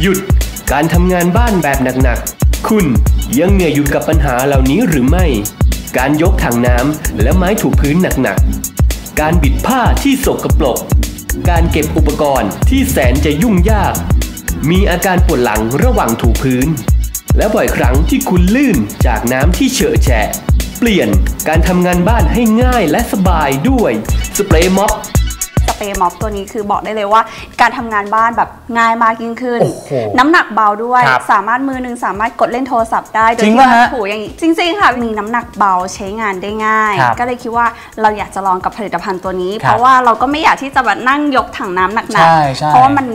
หยุด การทำงานบ้านแบบหนักๆ คุณยังเหนื่อยอยู่กับปัญหาเหล่านี้หรือไม่ การยกถังน้ำและไม้ถูพื้นหนักๆ การบิดผ้าที่สกปรก การเก็บอุปกรณ์ที่แสนจะยุ่งยาก มีอาการปวดหลังระหว่างถูพื้น และบ่อยครั้งที่คุณลื่นจากน้ำที่เฉอะแฉะ เปลี่ยนการทำงานบ้านให้ง่ายและสบายด้วยสเปรย์ม็อบ เปรย์ม็อบตัวนี้คือบอกได้เลยว่า การทำงานบ้านแบบง่ายมากยิ่งขึ้นโอ้โหน้ำหนักเบาด้วยครับสามารถมือหนึงสามารถกดเล่นโทรศัพท์ได้โดยจริงที่ปะว่าฮะถูอย่างนี้จริง ๆ ค่ะ มีน้ำหนักเบาใช้งานได้ง่ายครับก็เลยคิดว่าเราอยากจะลองกับผลิตภัณฑ์ตัวนี้ครับเพราะว่าเราก็ไม่อยากที่จะแบบนั่งยกถังน้ำหนักใช่ใช่ๆเพราะว่ามัน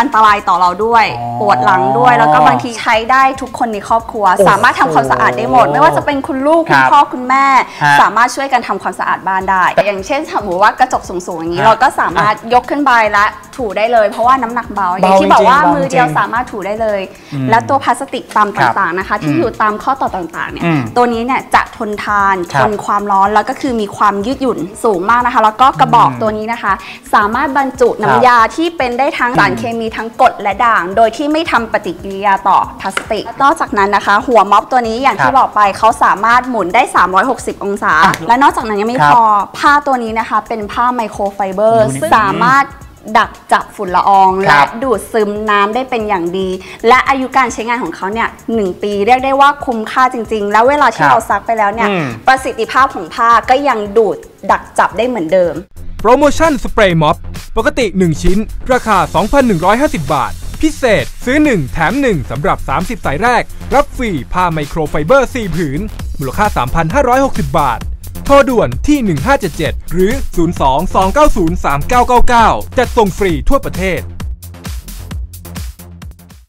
อันตรายต่อเราด้วย อ๋อปวดหลังด้วย แล้วก็บางทีใช้ได้ทุกคนในครอบครัว โอ้โหสามารถทำความสะอาดได้หมด ไม่ว่าจะเป็นคุณลูกคคุรัณบพ่อคุณแม่ ฮะสามารถช่วยกันทำความสะอาดบ้านได้ อย่างเช่นสมมติว่ากระจกสูงๆอย่างนี้ ฮะเราก็สามารถยกขึ้นไปและ ถูได้เลย เพราะว่าน้ำหนักเบาอย่างเบาที่บอกว่าจริงๆมือเดียวเบาจริงสามารถถูได้เลย อืมแล้วตัวพลาสติกตามครับต่างๆนะคะ ที่อืมอยู่ตามข้อต่อต่างๆเนี่ยอืมตัวนี้เนี่ยจะทนทานครัทบนความร้อนแล้วก็คือมีความยืดหยุ่นสูงมากนะคะ แล้วก็กระบอกตัวนี้นะคะ สามารถบรรจุน้ำยาที่เป็นได้ทั้งสารเคมีทั้งกรดและด่าง โดยที่ไม่ทำปฏิกิริยาต่อพลาสติกนอกจากนั้นนะคะ หัวม็อบตัวนี้อย่างที่ครับ บอกไปเขาสามารถหมุนได้ 360 องศา และนอกจากนั้นยังไม่ครับพอผ้าตัวนี้นะคะ เป็นผ้าไมโครไฟเบอร์ดูนี่ซึ่งสามารถ ดักจับฝุ่นละออง ครัและบดูดซึมน้ำได้เป็นอย่างดี และอายุการใช้งานของเขาเนี่ยหนึ่งปีเรียกได้ว่าคุ้มค่าจริง ๆ แล้วเวลาคที่รับเราซักไปแล้วเนี่ยอืม ประสิทธิภาพของผ้าก็ยังดูดดักจับได้เหมือนเดิม โปรโมชั่นสเปรย์ม็อบ ปกติ 1 ชิ้น ราคา 2,150 บาท พิเศษซื้อ 1 แถม 1 สำหรับ 30 สายแรก รับฟรีผ้าไมโครไฟเบอร์ 4 ผืน มูลค่า 3,560 บาท โทรด่วนที่ 1577 หรือ 02 290 3999 จัดส่งฟรีทั่วประเทศ